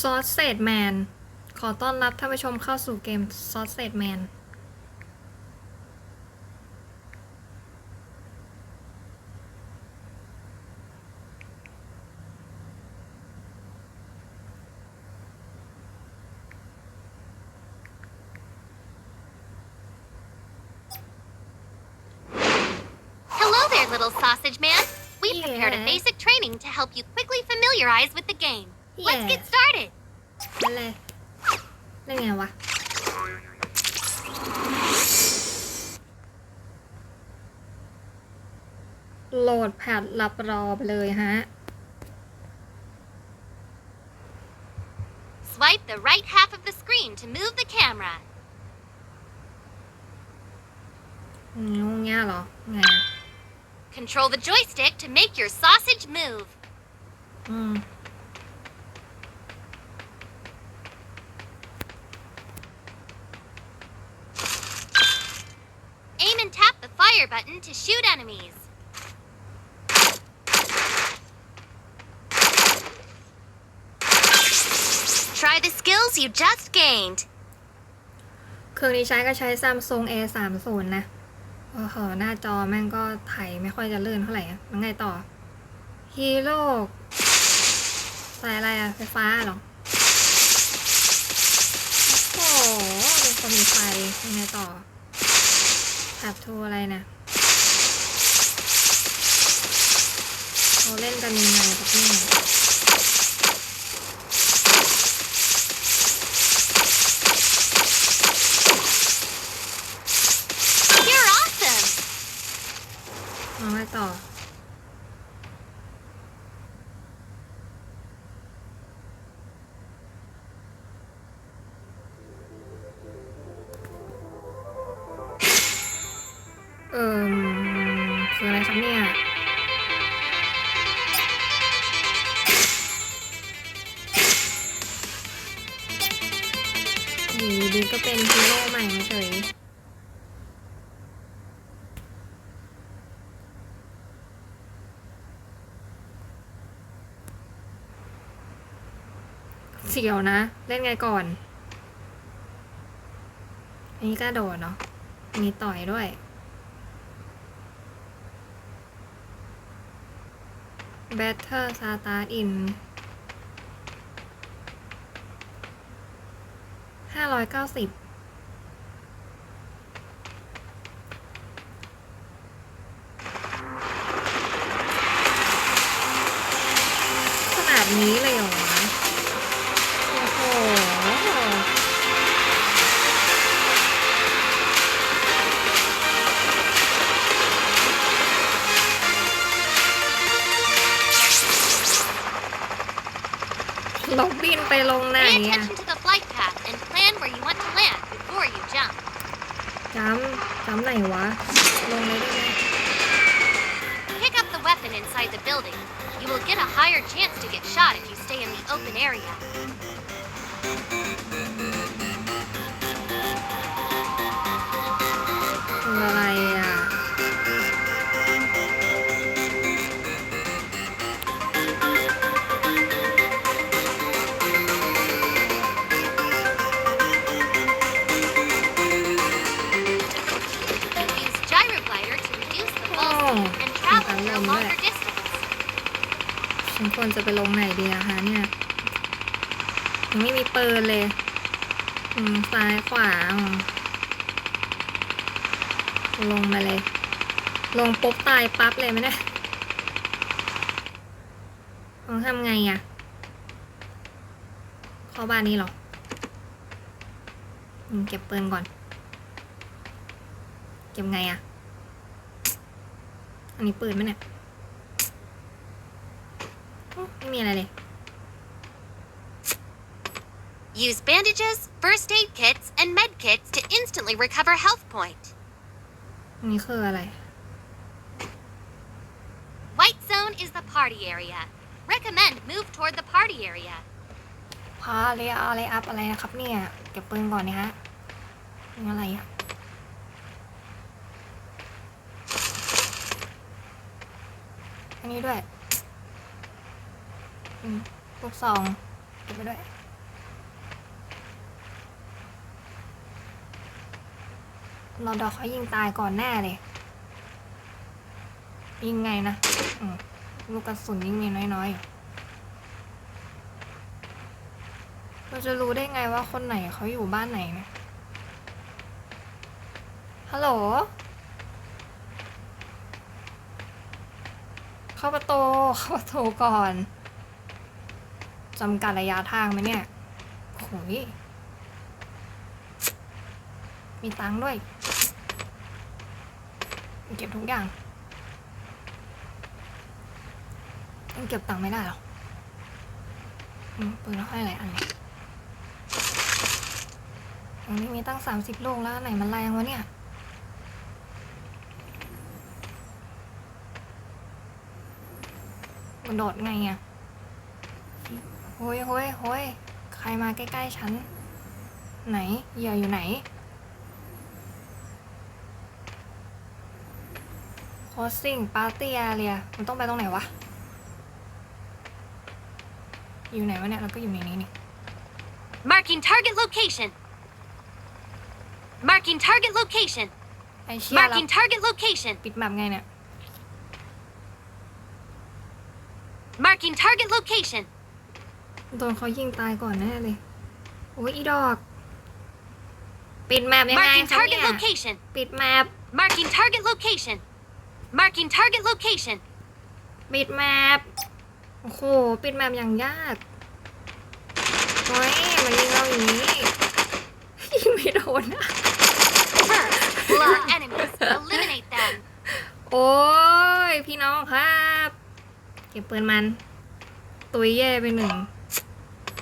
ซอสเซดแมน ขอต้อนรับท่านผู้ชมเข้าสู่เกมซอสเซดแมน Hello there, little sausage man. We prepared a Yeah. basic training to help you quickly familiarize with the game. Let's Yeah. get started. นั่นเลยเล่นไงวะ โหลดแพดหลับรอไปเลยฮะ Swipe the right half of the screen to move the camera. งี้เงี้ยเหรอ ไงอะ Control the joystick to make your sausage move. อืม Shoot enemies. Try the skills you just gained. เครื่องนี้ใช้ก็ใช้ Samsung A 3 0นะ โอ้โห หน้าจอแม่งก็ไถไม่ค่อยจะเลื่อนเท่าไหร่อะมันไงต่อ ฮีโร่ใส่อะไรอะไฟฟ้าหรอ โอ้โหเป็นคนมีไฟยังไงต่อแท็บทูอะไรนะ เขาเล่นกันยังไงครับเนี่ย อยู่ดีก็เป็นฮีโร่ใหม่มาเฉยเสียวนะ เล่นไงก่อน อันนี้กระโดดเนาะมีต่อยด้วย Better Start in 2590ำจำไหนวะ ลงเลยได้ไหม Pick up the weapon inside the building. You will get a higher chance to get shot if you stay in the open area. Travel for a maganda. longer distance. ฉันควรจะไปลงไหนดีอะคะ เนี่ยยังไม่มีปืนเลย อืมซ้ายขวา ลงมาเลย ลงปุ๊บตายปั๊บเลยไหมเนี่ยต้องทำไงอะเข้าบ้านนี้หรอเก็บปืนก่อน เก็บไงอะ อันนี้ปืนไหมเนี่ย ไม่มีอะไรเลย Use bandages, first aid kits, and med kits to instantly recover health point. อันนี้คืออะไร White zone is the party area. Recommend move toward the party area. พาเลยอะไรอัพอะไรนะครับเนี่ย เก็บปืนก่อนเนี่ยฮะนี่อะไรอะอันนี้ด้วย อืมลูกซองเก็บไปด้วยเราดอกเขายิงตายก่อนแน่เลย ยิงไงนะลูกกระสุนยิงมีน้อยๆ เราจะรู้ได้ไงว่าคนไหนเขาอยู่บ้านไหนเนะฮัลโหล เข้าประตูเข้าประตูก่อน จำกัดระยะทางไหมเนี่ยโหยมีตังค์ด้วย เก็บทุกอย่างเก็บตังค์ไม่ได้หรอปืนเราให้หลายอันเลยอันนี้มีตั้งสามสิบลูกแล้วไหนมันแรงวะเนี่ยมันโดดไงอะ โฮ้ยโฮ้ยโฮ้ยใครมาใกล้ ๆ ฉัน ไหนเหยื่ออยู่ไหน โคสซิ่งปาร์ตี้แอเรียมันต้องไปตรงไหนวะ อยู่ไหนวะเนี่ยแล้วก็อยู่ในนี้นี่ Marking target location. Marking target location. ไอเชี่ยเรา Marking target location. ปิดแบบไงเนี่ย Marking target location. โดนเขายิงตายก่อนแน่เลย โอ้ยอีดอก ปิดแมปยังไง Marking คะ target เนี่ย location. ปิดแมป Marking target location. Marking target location. ปิดแมปโอ้โห ปิดแมปอย่างยากเฮ้ยมันยิงเราอย่างนี้ ยิงไม่โดนอะ First, blood enemies. Eliminate them. โอ้ย พี่น้องครับ เก็บปืนมัน ตุยแย่ไปหนึ่ง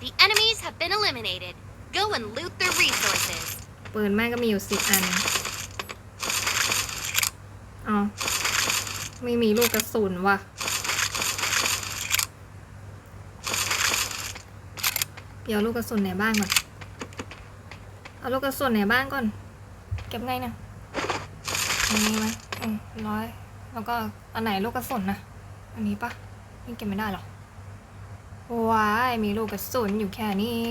The enemies have been eliminated. Go and loot their resources. ปืนแม่งก็มีอยู่สิบอันอ๋อไม่มีลูกกระสุนว่ะ เดี๋ยวลูกกระสุนในบ้านก่อน เอาลูกกระสุนในบ้านก่อน เก็บไงเนี่ยอันนี้ไหมอืมร้อย แล้วก็อันไหนลูกกระสุนนะ อันนี้ปะนี่เก็บไม่ได้หรอ ว้ายมีลูกกระสุนอยู่แค่นี้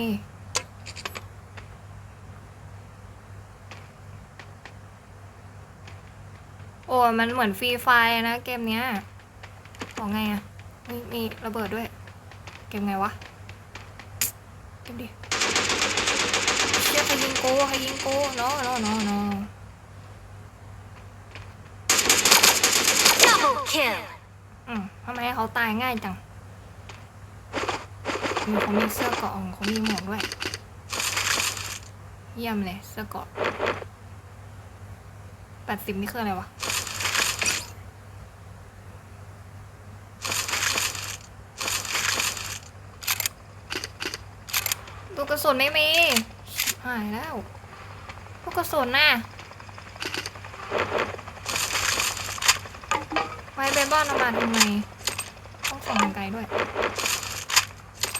โอ้มันเหมือนฟรีไฟล์นะเกมเนี้ย ของไงอะมีมีระเบิดด้วย เกมไงวะ เกมดิเชี่ยใครยิงกูใครยิงกูโนโนโนโน Double kill. อืมทำไมเขาตายง่ายจัง มีเขามีเสื้อเกาะของเขามีหมวกด้วย เยี่ยมเลยเสื้อเกาะแปดสิบนี่คืออะไรวะ ลูกกระสุนไม่มี หายแล้ว ลูกกระสุนน่ะไว้เบสบอลเอามาทำไม ต้องส่งทางไกลด้วย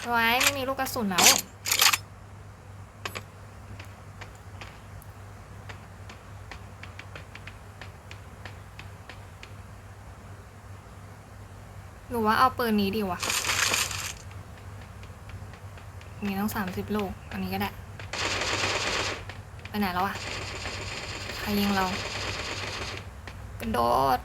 ไว้ไม่มีลูกกระสุนแล้วหรือว่าเอาปืนนี้ดีวะ มีต้องสามสิบลูก อันนี้ก็ได้ ไปไหนแล้วอะใครยิงเรา กระโดด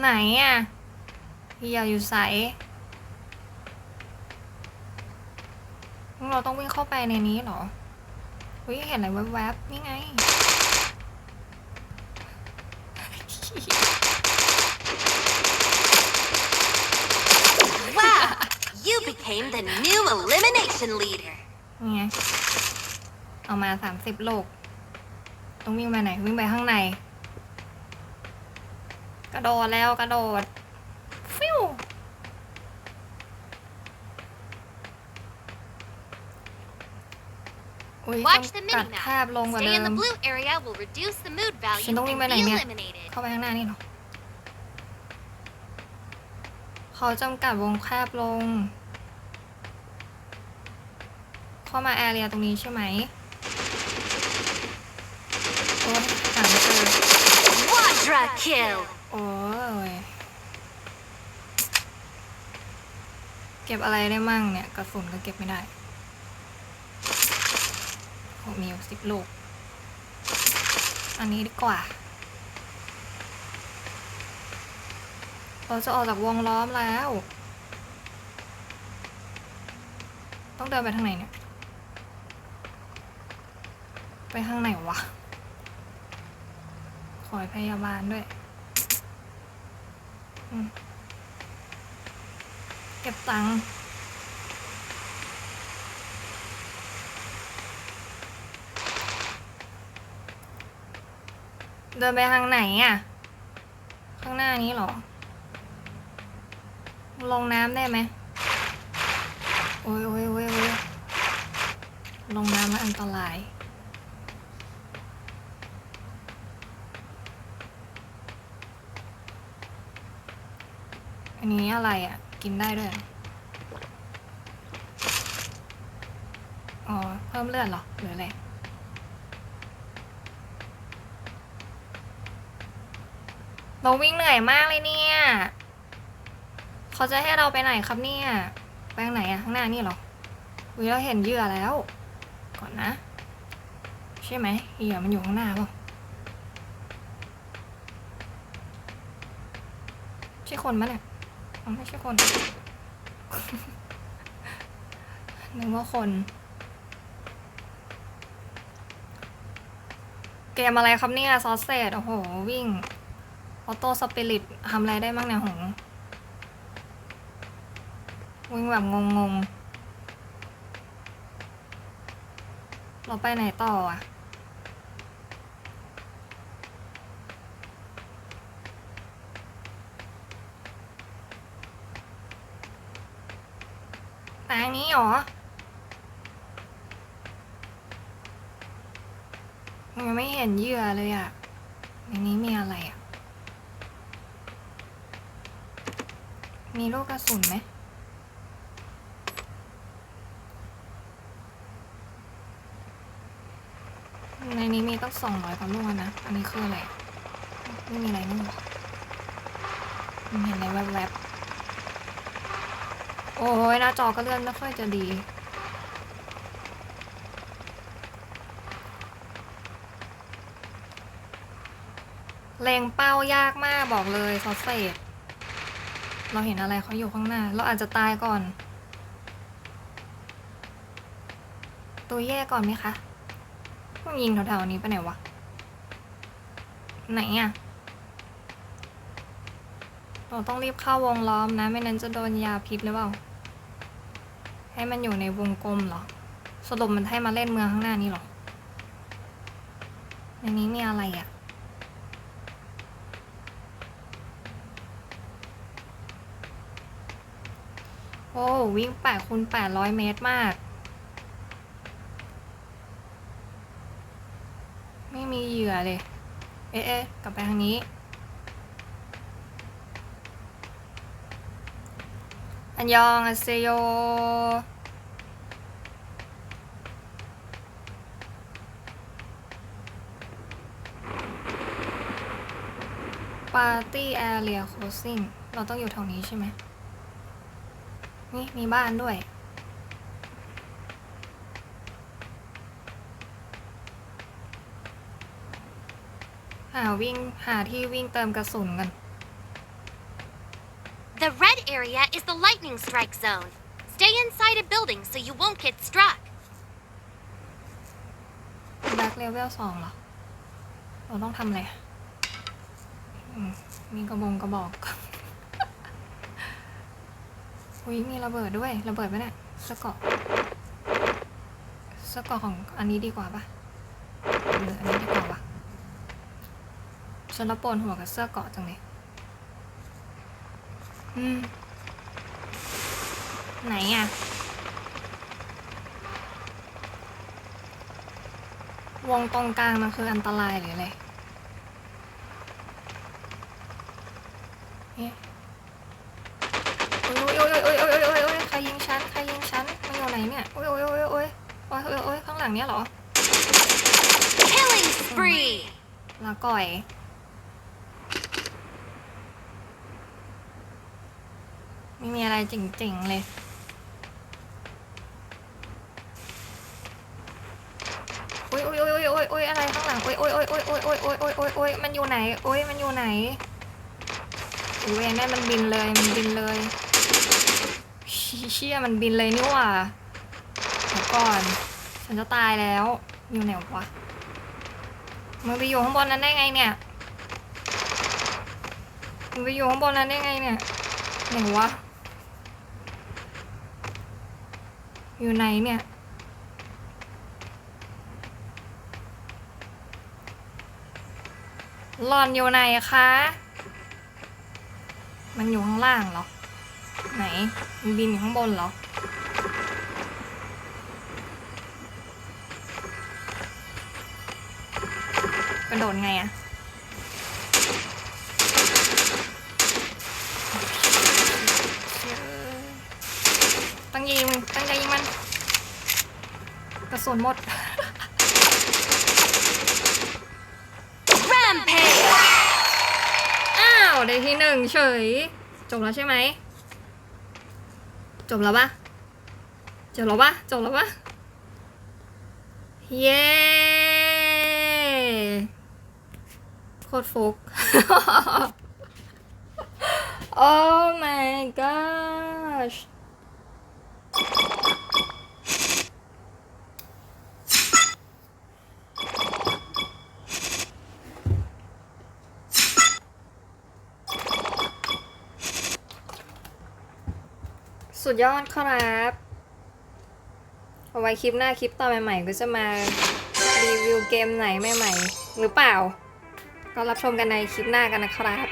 ไหนอะพี่อยากอยู่ใสงั้นเราต้องวิ่งเข้าไปในนี้เหรอเฮ้ยเห็นอะไรแวบๆนี่ไง Wow. You became the new elimination leader. นี่ไงเอามาสามสิบโลก ต้องวิ่งไปไหน วิ่งไปข้างในก ระโดดแล้วกระโดด ฟิวอุ้ย Watch the จำกัด minimap. แคบลงกว่า Stay เดิ in the ม blue area will reduce the mood value ฉันต้องวิ่งไป and ไหน be เนี่ย eliminated. เข้าไปข้างหน้านี่เหรอเขาจำกัดวงแคบลง เข้ามาแอเรียตรงนี้ใช่ไหมโอ้ยหาไม่เจอ Quadra Ultra kill. โอ้ยเก็บอะไรได้มั่งเนี่ย กระสุนก็เก็บไม่ได้โอ้มีอยู่สิบลูก อันนี้ดีกว่า เราจะออกจากวงล้อมแล้ว ต้องเดินไปทางไหนเนี่ย ไปทางไหนวะ ขอให้พยาบาลด้วย เก็บตังค์เดินไปทางไหนอะ ข้างหน้านี้หรอ ลงน้ำได้ไหม โอ้ยโอ้ยโอ้ยโอ้ยลงน้ำมันอันตราย นี้อะไรอะ กินได้ด้วย อ๋อ เพิ่มเลือดเหรอ หรืออะไร เราวิ่งเหนื่อยมากเลยเนี่ย เขาจะให้เราไปไหนครับเนี่ย ไปทางไหนอะข้างหน้านี่หรอวิเราเห็นเหยื่อแล้ว ก่อนนะ ใช่ไหมเหยื่อมันอยู่ข้างหน้าเปล่าใช่คนมั้ยเนี่ย ไม่ใช่คนนึกว่าคน เกมอะไรครับเนี่ย ซอสเซตโอ้โห วิ่ง ออโต้สปิริตทำอะไรได้บ้างเนี่ยหง วิ่งแบบงงๆเราไปไหนต่ออะ แต่อันนี้เหรอยังไม่เห็นเหยื่อเลยอะในนี้มีอะไรอะ มีลูกกระสุนไหมในนี้มีตั้งสองร้อยกว่าลูกนะ อันนี้คืออะไร ไม่มีอะไรนี่หว่ามันเห็นอะไรแวบๆ โอ้ยหน้าจอก็เลื่อนไม่ค่อยจะดี เลงเป้ายากมากบอกเลยซอสเซจเราเห็นอะไรเขาอยู่ข้างหน้า เราอาจจะตายก่อน ตัวแย่ก่อนไหมคะมันยิงแถวๆนี้ไปไหนวะ ไหนอะเราต้องรีบเข้าวงล้อมนะ ไม่นั้นจะโดนยาพิษหรือเปล่า ให้มันอยู่ในวงกลมเหรอ สรุปมันให้มาเล่นเมืองข้างหน้านี้เหรอ ในนี้มีอะไรอะโอ้วิ่งแปดคูณแปดร้อยเมตรมาก ไม่มีเหยื่อเลย เอ๊ะกลับไปทางนี้ อันยองอาเซโย ปาร์ตี้แอเรียโคซิ่ง เราต้องอยู่แถวนี้ใช่ไหม นี่ มีบ้านด้วย หาวิ่ง หาที่วิ่งเติมกระสุนกัน The red area is the lightning strike zone. Stay inside a building so you won't get struck. แบ็คเลเวลสองเหรอ เราต้องทำอะไรอืมมีกระบงกระบอก อุ้ยมีระเบิดด้วย ระเบิดไหมเนี่ยสื้อเกาะสื้อเกาะของอันนี้ดีกว่าปะหรืออันนี้ดีกว่าวะฉันละปนหัวกับเสื้อเกาะจังเลย ไหนอะ วงตรงกลางมันคืออันตรายหรืออะไรเอ๊ะโอ้ยโอ้ยโอ้ยโอ้ยโอ้ยโอ้ยโอ้ยใครยิงฉัน ใครยิงฉันมันอยู่ไหนเนี่ย โอ้ยโอ้ยโอ้ยโอ้ยโอ้ยโอ้ยโอ้ยข้างหลังเนี้ยเหรอ Killing spree! ลาก่อย ไม่มีอะไรเจ๋งๆเลย โอ้ยโอ้ยโอ้ยโอ้ยโอ้ยอะไรข้างหลัง โอ้ยโอ้ยโอ้ยโอ้ยโอ้ยโอ้ยโอ้ยโอ้ยโอ้ยโอ้ยมันอยู่ไหน โอ้ยมันอยู่ไหนอุ้ยแม่มันบินเลย มันบินเลย เชี่ยมันบินเลยนี่หว่าเดี๋ยวก่อน ฉันจะตายแล้ว อยู่ไหนวะมึงไปอยู่ข้างบนนั้นได้ไงเนี่ยมึงไปอยู่ข้างบนนั้นได้ไงเนี่ยไหนวะ อยู่ไหนเนี่ย หลอนอยู่ไหนคะ มันอยู่ข้างล่างเหรอ ไหน มันบินอยู่ข้างบนเหรอ กระโดดไงอะตั้งยิงมันตั้งใจยิง สุนหมด Rampage! อ้าวได้ที่หนึ่งเฉย จบแล้วใช่ไหม จบแล้วปะจบแล้วปะจบแล้วปะเย้โคตรฟุก oh my gosh สุดยอดครับ เอาไว้คลิปหน้าคลิปต่อใหม่ ๆ ก็จะมารีวิวเกมไหนใหม่ ๆ หรือเปล่า ก็รับชมกันในคลิปหน้ากันนะครับ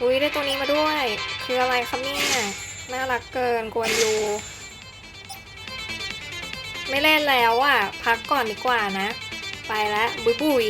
อุ้ยได้ตัวนี้มาด้วย คืออะไรครับเนี่ย น่ารักเกินกวนยูไม่เล่นแล้วอะ พักก่อนดีกว่านะ ไปแล้วบุยบุย